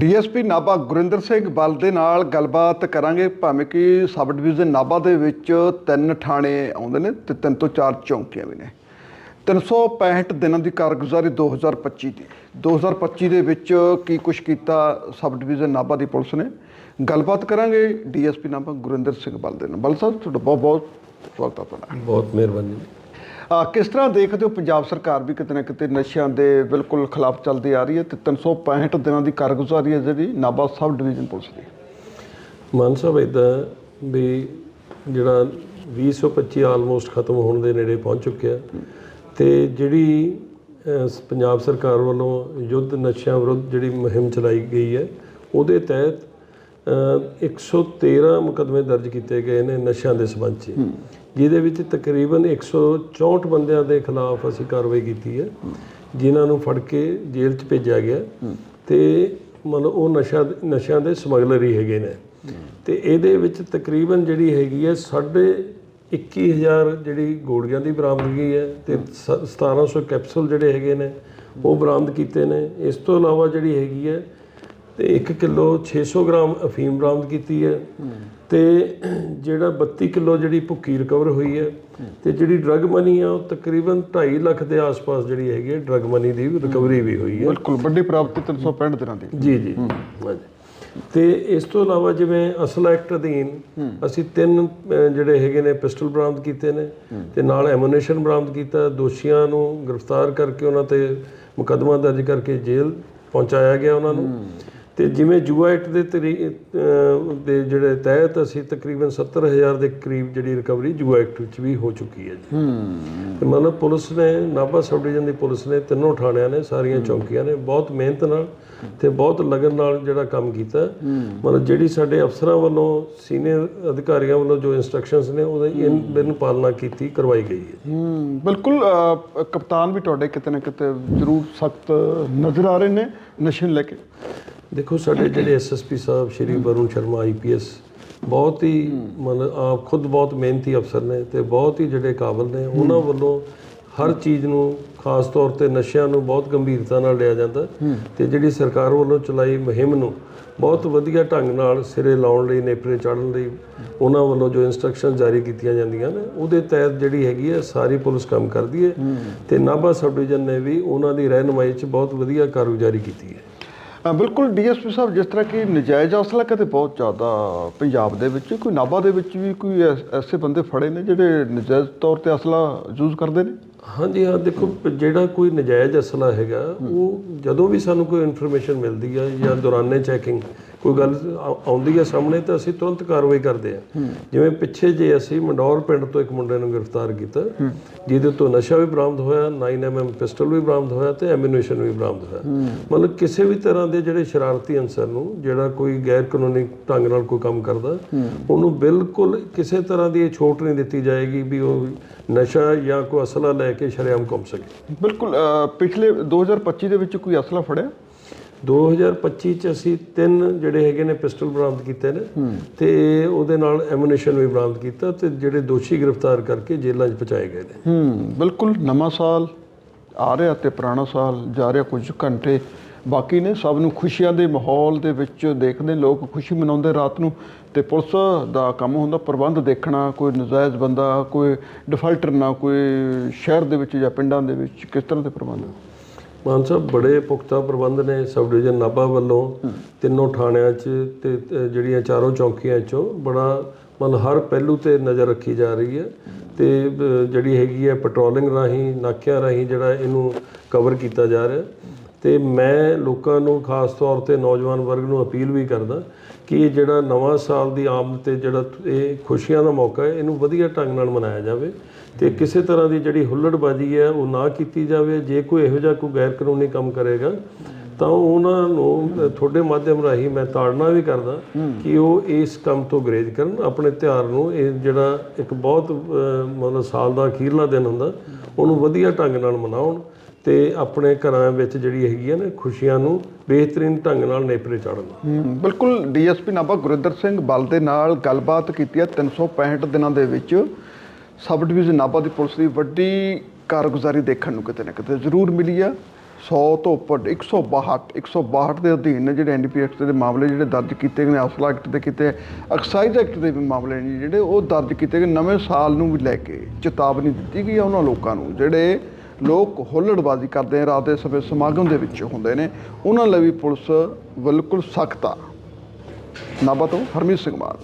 DSP Nabha Gurinder Singh ਬਲ ਦੇ ਨਾਲ ਗੱਲਬਾਤ ਕਰਾਂਗੇ। ਭਾਵੇਂ ਕਿ ਸਬ ਡਿਵੀਜ਼ਨ ਨਾਭਾ ਦੇ ਵਿੱਚ ਤਿੰਨ ਥਾਣੇ ਆਉਂਦੇ ਨੇ ਤੇ ਤਿੰਨ ਤੋਂ ਚਾਰ ਚੌਂਕੀਆਂ ਵੀ ਨੇ। 365 ਦਿਨਾਂ ਦੀ ਕਾਰਗੁਜ਼ਾਰੀ 2025 ਦੀ। 2025 ਦੇ ਵਿੱਚ ਕੀ ਕੁਝ ਕੀਤਾ ਸਬ ਡਿਵੀਜ਼ਨ ਨਾਭਾ ਦੀ ਪੁਲਿਸ ਨੇ? ਗੱਲਬਾਤ ਕਰਾਂਗੇ ਡੀਐਸਪੀ ਨਾਭਾ ਗੁਰਿੰਦਰ ਸਿੰਘ ਬਲ ਦੇ ਨਾਲ। ਬਲ ਸਾਹਿਬ, ਤੁਹਾਡਾ ਬਹੁਤ ਬਹੁਤ ਸਵਾਗਤ ਹੈ ਤੁਹਾਡਾ। ਬਹੁਤ ਮਿਹਰਬਾਨੀ। ਕਿਸ ਤਰ੍ਹਾਂ ਦੇਖਦੇ ਹੋ ਪੰਜਾਬ ਸਰਕਾਰ ਵੀ ਕਿਤੇ ਨਾ ਕਿਤੇ ਨਸ਼ਿਆਂ ਦੇ ਬਿਲਕੁਲ ਖਿਲਾਫ ਚੱਲਦੀ ਆ ਰਹੀ ਹੈ ਤੇ 365 ਦਿਨਾਂ ਦੀ ਕਾਰਗੁਜ਼ਾਰੀ ਹੈ ਜਿਹੜੀ ਨਾਭਾ ਸਬ ਡਿਵੀਜ਼ਨ ਪੁਲਿਸ ਦੀ? ਮਾਨ ਸਾਹਿਬ ਇਦਾਂ ਵੀ ਜਿਹੜਾ 2025 ਆਲਮੋਸਟ ਖਤਮ ਹੋਣ ਦੇ ਨੇੜੇ ਪਹੁੰਚ ਚੁੱਕਿਆ ਤੇ ਜਿਹੜੀ ਪੰਜਾਬ ਸਰਕਾਰ ਵੱਲੋਂ ਯੁੱਧ ਨਸ਼ਿਆਂ ਵਿਰੁੱਧ ਜਿਹੜੀ ਮੁਹਿੰਮ ਚਲਾਈ ਗਈ ਹੈ, ਉਹਦੇ ਤਹਿਤ 113 ਮੁਕਦਮੇ ਦਰਜ ਕੀਤੇ ਗਏ ਨੇ ਨਸ਼ਿਆਂ ਦੇ ਸੰਬੰਧ 'ਚ। ਜਿਹਦੇ ਵਿੱਚ ਤਕਰੀਬਨ 164 ਬੰਦਿਆਂ ਦੇ ਖਿਲਾਫ ਅਸੀਂ ਕਾਰਵਾਈ ਕੀਤੀ ਹੈ ਜਿਨ੍ਹਾਂ ਨੂੰ ਫੜ ਕੇ ਜੇਲ੍ਹ 'ਚ ਭੇਜਿਆ ਗਿਆ। ਤੇ ਮਤਲਬ ਉਹ ਨਸ਼ਾ ਨਸ਼ਿਆਂ ਦੇ ਸਮਗਲਰ ਹੀ ਹੈਗੇ ਨੇ। ਤੇ ਇਹਦੇ ਵਿੱਚ ਤਕਰੀਬਨ ਜਿਹੜੀ ਹੈਗੀ ਹੈ ਸਾਢੇ 21000 ਜਿਹੜੀ ਗੋਲੀਆਂ ਦੀ ਬਰਾਮਦਗੀ ਹੈ ਤੇ ਸ- 1700 ਕੈਪਸੂਲ ਜਿਹੜੇ ਹੈਗੇ ਨੇ ਉਹ ਬਰਾਮਦ ਕੀਤੇ ਨੇ। ਇਸ ਤੋਂ ਇਲਾਵਾ ਜਿਹੜੀ ਹੈਗੀ ਹੈ ਤੇ 1 ਕਿਲੋ 600 ਗ੍ਰਾਮ ਅਫੀਮ ਬਰਾਮਦ ਕੀਤੀ ਹੈ। ਤੇ ਜਿਹੜਾ 32 ਕਿਲੋ ਜਿਹੜੀ ਭੁੱਕੀ ਰਿਕਵਰ ਹੋਈ ਹੈ ਤੇ ਜਿਹੜੀ ਡਰਗ ਮਨੀ ਆ ਉਹ ਤਕਰੀਬਨ 2.5 ਲੱਖ ਦੇ ਆਸ-ਪਾਸ ਜਿਹੜੀ ਹੈਗੀ ਹੈ ਡਰਗ ਮਨੀ ਦੀ ਰਿਕਵਰੀ ਵੀ ਹੋਈ ਹੈ। ਬਿਲਕੁਲ ਵੱਡੀ ਪ੍ਰਾਪਤੀ 365 ਦਿਨਾਂ ਦੀ। ਜੀ ਜੀ। ਤੇ ਇਸ ਤੋਂ ਇਲਾਵਾ ਜਿਵੇਂ ਅਸਲ ਐਕਟ ਅਧੀਨ ਅਸੀਂ ਤਿੰਨ ਜਿਹੜੇ ਹੈਗੇ ਨੇ ਪਿਸਟਲ ਬਰਾਮਦ ਕੀਤੇ ਨੇ। ਤੇ ਨਾਲ ਐਮੂਨੇਸ਼ਨ ਬਰਾਮਦ ਕੀਤਾ ਦੋਸ਼ੀਆਂ ਨੂੰ ਗ੍ਰਿਫਤਾਰ ਕਰਕੇ ਉਹਨਾਂ ਤੇ ਮੁਕੱਦਮਾ ਦਰਜ ਕਰਕੇ ਜੇਲ੍ਹ ਪਹੁੰਚਾਇਆ ਗਿਆ ਉਹਨਾਂ ਨੂੰ। ਤੇ ਜਿਵੇਂ ਜੂਆ ਐਕਟ ਦੇ ਤਰੀ- ਦੇ ਜਿਹੜੇ ਤਹਿਤ ਅਸੀਂ ਤਕਰੀਬਨ 70000 ਦੇ ਕਰੀਬ ਜਿਹੜੀ ਰਿਕਵਰੀ ਜੂਆ ਐਕਟ ਵਿੱਚ ਵੀ ਹੋ ਚੁੱਕੀ ਹੈ ਜੀ। ਤੇ ਮਤਲਬ ਪੁਲਿਸ ਨੇ ਨਾਭਾ ਸਬ ਡਿਵੀਜ਼ਨ ਦੀ ਪੁਲਿਸ ਨੇ ਤਿੰਨੋਂ ਥਾਣਿਆਂ ਨੇ ਸਾਰੀਆਂ ਚੌਕੀਆਂ ਨੇ ਬਹੁਤ ਮਿਹਨਤ ਨਾਲ ਤੇ ਬਹੁਤ ਲਗਨ ਨਾਲ ਜਿਹੜਾ ਕੰਮ ਕੀਤਾ। ਮਤਲਬ ਜਿਹੜੀ ਸਾਡੇ ਅਫਸਰਾਂ ਵੱਲੋਂ ਸੀਨੀਅਰ ਅਧਿਕਾਰੀਆਂ ਵੱਲੋਂ ਜੋ ਇਨਸਟਰਕਸ਼ਨਸ ਨੇ ਉਹਦੀ ਇਨ ਬਿਨ ਪਾਲਣਾ ਕੀਤੀ ਕਰਵਾਈ ਗਈ ਹੈ ਹੂੰ ਬਿਲਕੁਲ ਕਪਤਾਨ ਵੀ ਤੁਹਾਡੇ ਕਿਤੇ ਨਾ ਕਿਤੇ ਜ਼ਰੂਰ ਸਖਤ ਨਜ਼ਰ ਆ ਰਹੇ ਨੇ ਨਸ਼ੇ ਲੈ ਕੇ। ਦੇਖੋ ਸਾਡੇ ਜਿਹੜੇ ਐਸਐਸਪੀ ਸਾਹਿਬ ਸ਼੍ਰੀ ਵਰੁਣ ਸ਼ਰਮਾ ਆਈਪੀਐਸ ਬਹੁਤ ਹੀ ਮਤਲਬ ਆਪ ਖੁਦ ਬਹੁਤ ਮਿਹਨਤੀ ਅਫਸਰ ਨੇ ਤੇ ਬਹੁਤ ਹੀ ਜਿਹੜੇ ਕਾਬਲ ਨੇ ਉਹਨਾਂ ਵੱਲੋਂ ਹਰ ਚੀਜ਼ ਨੂੰ ਖਾਸ ਤੌਰ ਤੇ ਨਸ਼ਿਆਂ ਨੂੰ ਬਹੁਤ ਗੰਭੀਰਤਾ ਨਾਲ ਲਿਆ ਜਾਂਦਾ ਤੇ ਜਿਹੜੀ ਸਰਕਾਰ ਵੱਲੋਂ ਚਲਾਈ ਮੁਹਿੰਮ ਨੂੰ ਬਹੁਤ ਵਧੀਆ ਢੰਗ ਨਾਲ ਸਿਰੇ ਲਾਉਣ ਲਈ ਨੇਪਰੇ ਚਾੜਨ ਲਈ ਉਹਨਾਂ ਵੱਲੋਂ ਜੋ ਇਨਸਟਰਕਸ਼ਨ ਜਾਰੀ ਕੀਤੀਆਂ ਜਾਂਦੀਆਂ ਨੇ ਉਹਦੇ ਤਹਿਤ ਜਿਹੜੀ ਹੈਗੀ ਹੈ ਸਾਰੀ ਪੁਲਿਸ ਕੰਮ ਕਰਦੀ ਹੈ ਤੇ ਨਾਭਾ ਸਬ ਡਿਵੀਜ਼ਨ ਨੇ ਵੀ ਉਹਨਾਂ ਦੀ ਰਹਿਨੁਮਾਈ 'ਚ ਬਹੁਤ ਵਧੀਆ ਕਾਰਗੁਜ਼ਾਰੀ ਕੀਤੀ ਹੈ। ਬਿਲਕੁਲ ਡੀਐਸਪੀ ਸਾਹਿਬ, ਜਿਸ ਤਰ੍ਹਾਂ ਕਿ ਨਜਾਇਜ਼ ਅਸਲਾ ਕਦੇ ਬਹੁਤ ਜ਼ਿਆਦਾ ਪੰਜਾਬ ਦੇ ਵਿੱਚ, ਕੋਈ ਨਾਭਾ ਦੇ ਵਿੱਚ ਵੀ ਕੋਈ ਐਸ- ਐਸੇ ਬੰਦੇ ਫੜੇ ਨੇ ਜਿਹੜੇ ਨਜਾਇਜ਼ ਤੌਰ ਤੇ ਅਸਲਾ ਯੂਜ਼ ਕਰਦੇ ਨੇ? ਹਾਂਜੀ, ਹਾਂ, ਦੇਖੋ ਜਿਹੜਾ ਕੋਈ ਨਜਾਇਜ਼ ਅਸਲਾ ਹੈਗਾ, ਉਹ ਜਦੋਂ ਵੀ ਸਾਨੂੰ ਕੋਈ ਇਨਫੋਰਮੇਸ਼ਨ ਮਿਲਦੀ ਹੈ ਜਾਂ ਦੌਰਾਨੇ ਚੈਕਿੰਗ ਕੋਈ ਗੱਲ ਆ- ਆਉਂਦੀ ਹੈ ਸਾਹਮਣੇ ਤਾਂ ਅਸੀਂ ਤੁਰੰਤ ਕਾਰਵਾਈ ਕਰਦੇ ਹਾਂ। ਜਿਵੇਂ ਪਿੱਛੇ ਜੇ ਅਸੀਂ ਮੰਡੌਰ ਪਿੰਡ ਤੋਂ ਇੱਕ ਮੁੰਡੇ ਨੂੰ ਗ੍ਰਿਫਤਾਰ ਕੀਤਾ ਜਿਹਦੇ ਤੋਂ ਨਸ਼ਾ ਵੀ ਬਰਾਮਦ ਹੋਇਆ 9mm ਪਿਸਟਲ ਵੀ ਬਰਾਮਦ ਹੋਇਆ ਤੇ ਐਮੂਨੇਸ਼ਨ ਵੀ ਬਰਾਮਦ ਹੋਇਆ। ਮਤਲਬ ਕਿਸੇ ਵੀ ਤਰ੍ਹਾਂ ਦੇ ਜਿਹੜੇ ਸ਼ਰਾਰਤੀ ਅਨਸਰ ਨੂੰ ਜਿਹੜਾ ਕੋਈ ਗੈਰ ਕਾਨੂੰਨੀ ਢੰਗ ਨਾਲ ਕੋਈ ਕੰਮ ਕਰਦਾ ਉਹਨੂੰ ਬਿਲਕੁਲ ਕਿਸੇ ਤਰ੍ਹਾਂ ਦੀ ਇਹ ਛੋਟ ਨਹੀਂ ਦਿੱਤੀ ਜਾਏਗੀ ਵੀ ਉਹ ਨਸ਼ਾ ਜਾਂ ਕੋਈ ਅਸਲਾ ਲੈ ਕੇ ਸ਼ਰੇਆਮ ਘੁੰਮ ਸਕੇ। ਬਿਲਕੁਲ ਪਿਛਲੇ 2025 ਦੇ ਵਿੱਚ ਕੋਈ ਅਸਲਾ ਫੜਿਆ? 2025 ਚ ਅਸੀਂ ਤਿੰਨ ਜਿਹੜੇ ਹੈਗੇ ਨੇ ਪਿਸਟਲ ਬਰਾਮਦ ਕੀਤੇ ਨੇ ਤੇ ਉਹਦੇ ਨਾਲ ਐਮੂਨੇਸ਼ਨ ਵੀ ਬਰਾਮਦ ਕੀਤਾ ਤੇ ਜਿਹੜੇ ਦੋਸ਼ੀ ਗ੍ਰਿਫਤਾਰ ਕਰਕੇ ਜੇਲ੍ਹਾਂ 'ਚ ਪਹੁੰਚਾਏ ਗਏ ਨੇ। ਹੂੰ ਬਿਲਕੁਲ ਨਵਾਂ ਸਾਲ ਆ ਰਿਹਾ ਤੇ ਪੁਰਾਣਾ ਸਾਲ ਜਾ ਰਿਹਾ ਕੁਝ ਘੰਟੇ ਬਾਕੀ ਨੇ ਸਭ ਨੂੰ ਖੁਸ਼ੀਆਂ ਦੇ ਮਾਹੌਲ ਦੇ ਵਿੱਚ ਦੇਖਦੇ ਲੋਕ ਖੁਸ਼ੀ ਮਨਾਉਂਦੇ ਰਾਤ ਨੂੰ ਤੇ ਪੁਲਿਸ ਦਾ ਕੰਮ ਹੁੰਦਾ ਪ੍ਰਬੰਧ ਦੇਖਣਾ ਕੋਈ ਨਜਾਇਜ਼ ਬੰਦਾ ਕੋਈ ਡਿਫਾਲਟਰ ਨਾ ਕੋਈ ਸ਼ਹਿਰ ਦੇ ਵਿੱਚ ਜਾਂ ਪਿੰਡਾਂ ਦੇ ਵਿੱਚ ਕਿਸ ਤਰ੍ਹਾਂ ਦੇ ਪ੍ਰਬੰਧ? ਮਾਨ ਸਾਹਿਬ, ਬੜੇ ਪੁਖਤਾ ਪ੍ਰਬੰਧ ਨੇ ਸਬ ਡਿਵੀਜ਼ਨ ਨਾਭਾ ਵੱਲੋਂ। ਤਿੰਨੋਂ ਥਾਣਿਆਂ 'ਚ ਤੇ ਜਿਹੜੀਆਂ ਚਾਰੋਂ ਚੌਕੀਆਂ 'ਚੋਂ ਬੜਾ ਮਤਲਬ ਹਰ ਪਹਿਲੂ ਤੇ ਨਜ਼ਰ ਰੱਖੀ ਜਾ ਰਹੀ ਹੈ। ਤੇ ਜਿਹੜੀ ਹੈਗੀ ਹੈ ਪੈਟਰੋਲਿੰਗ ਰਾਹੀਂ, ਨਾਕਿਆਂ ਰਾਹੀਂ ਜਿਹੜਾ ਇਹਨੂੰ ਕਵਰ ਕੀਤਾ ਜਾ ਰਿਹਾ। ਤੇ ਮੈਂ ਲੋਕਾਂ ਨੂੰ, ਖਾਸ ਤੌਰ ਤੇ ਨੌਜਵਾਨ ਵਰਗ ਨੂੰ ਅਪੀਲ ਵੀ ਕਰਦਾ ਕਿ ਇਹ ਜਿਹੜਾ ਨਵਾਂ ਸਾਲ ਦੀ ਆਮਦ ਤੇ ਜਿਹੜਾ ਇਹ ਖੁਸ਼ੀਆਂ ਦਾ ਮੌਕਾ ਹੈ, ਇਹਨੂੰ ਵਧੀਆ ਢੰਗ ਨਾਲ ਮਨਾਇਆ ਜਾਵੇ ਤੇ ਕਿਸੇ ਤਰ੍ਹਾਂ ਦੀ ਜਿਹੜੀ ਹੁੱਲੜਬਾਜ਼ੀ ਹੈ, ਉਹ ਨਾ ਕੀਤੀ ਜਾਵੇ। ਜੇ ਕੋਈ ਇਹੋ ਜਿਹਾ ਕੋਈ ਗੈਰ ਕਾਨੂੰਨੀ ਕੰਮ ਕਰੇਗਾ, ਤਾਂ ਉਹਨਾਂ ਨੂੰ, ਤੁਹਾਡੇ ਮਾਧਿਅਮ ਰਾਹੀਂ ਮੈਂ ਤਾੜਨਾ ਵੀ ਕਰਦਾ ਕਿ ਉਹ ਇਸ ਕੰਮ ਤੋਂ ਗਰੇਜ ਕਰਨ। ਆਪਣੇ ਤਿਉਹਾਰ ਨੂੰ, ਇਹ ਜਿਹੜਾ ਇੱਕ ਬਹੁਤ ਮਤਲਬ ਸਾਲ ਦਾ ਅਖੀਰਲਾ ਦਿਨ ਹੁੰਦਾ, ਉਹਨੂੰ ਵਧੀਆ ਢੰਗ ਨਾਲ ਮਨਾਉਣ। ਤੇ ਆਪਣੇ ਘਰਾਂ ਵਿੱਚ ਜਿਹੜੀ ਹੈਗੀ ਹੈ ਨਾ ਖੁਸ਼ੀਆਂ ਨੂੰ ਬਿਹਤਰੀਨ ਢੰਗ ਨਾਲ ਨੇਪਰੇ ਚਾੜਨ ਹੂੰ, ਬਿਲਕੁਲ, ਡੀਐਸਪੀ ਨਾਭਾ ਗੁਰਿੰਦਰ ਸਿੰਘ ਬਲ ਦੇ ਨਾਲ ਗੱਲਬਾਤ ਕੀਤੀ ਹੈ 365 ਦਿਨਾਂ ਦੇ ਵਿੱਚ ਸਬ ਡਿਵੀਜ਼ਨ ਨਾਭਾ ਦੀ ਪੁਲਿਸ ਦੀ ਵੱਡੀ ਕਾਰਗੁਜ਼ਾਰੀ ਦੇਖਣ ਨੂੰ ਕਿਤੇ ਨਾ ਕਿਤੇ ਜ਼ਰੂਰ ਮਿਲੀ ਆ। 100 ਤੋਂ ਉੱਪਰ 162 162 ਦੇ ਅਧੀਨ ਨੇ ਜਿਹੜੇ ਐਨਡੀਪੀਐਕਸ ਦੇ ਮਾਮਲੇ ਜਿਹੜੇ ਦਰਜ ਕੀਤੇ ਗਏ ਨੇ ਅਸਲਾ ਐਕਟ ਦੇ ਕੀਤੇ, ਐਕਸਾਈਜ਼ ਐਕਟ ਦੇ ਵੀ ਮਾਮਲੇ ਨੇ ਜਿਹੜੇ ਉਹ ਦਰਜ ਕੀਤੇ ਗਏ, ਨਵੇਂ ਸਾਲ ਨੂੰ ਵੀ ਲੈ ਕੇ ਚੇਤਾਵਨੀ ਦਿੱਤੀ ਗਈ ਆ ਉਹਨਾਂ ਲੋਕਾਂ ਨੂੰ, ਜਿਹੜੇ ਲੋਕ ਹੁੱਲੜਬਾਜ਼ੀ ਕਰਦੇ ਆ ਰਾਤ ਦੇ ਸਮੇਂ ਸਮਾਗਮ ਦੇ ਵਿੱਚ ਹੁੰਦੇ ਨੇ। ਉਹਨਾਂ ਲਈ ਵੀ ਪੁਲਿਸ ਬਿਲਕੁਲ ਸਖਤ ਆ। ਨਾਭਾ ਤੋਂ ਹਰਮੀਤ ਸਿੰਘ ਮਾਨ।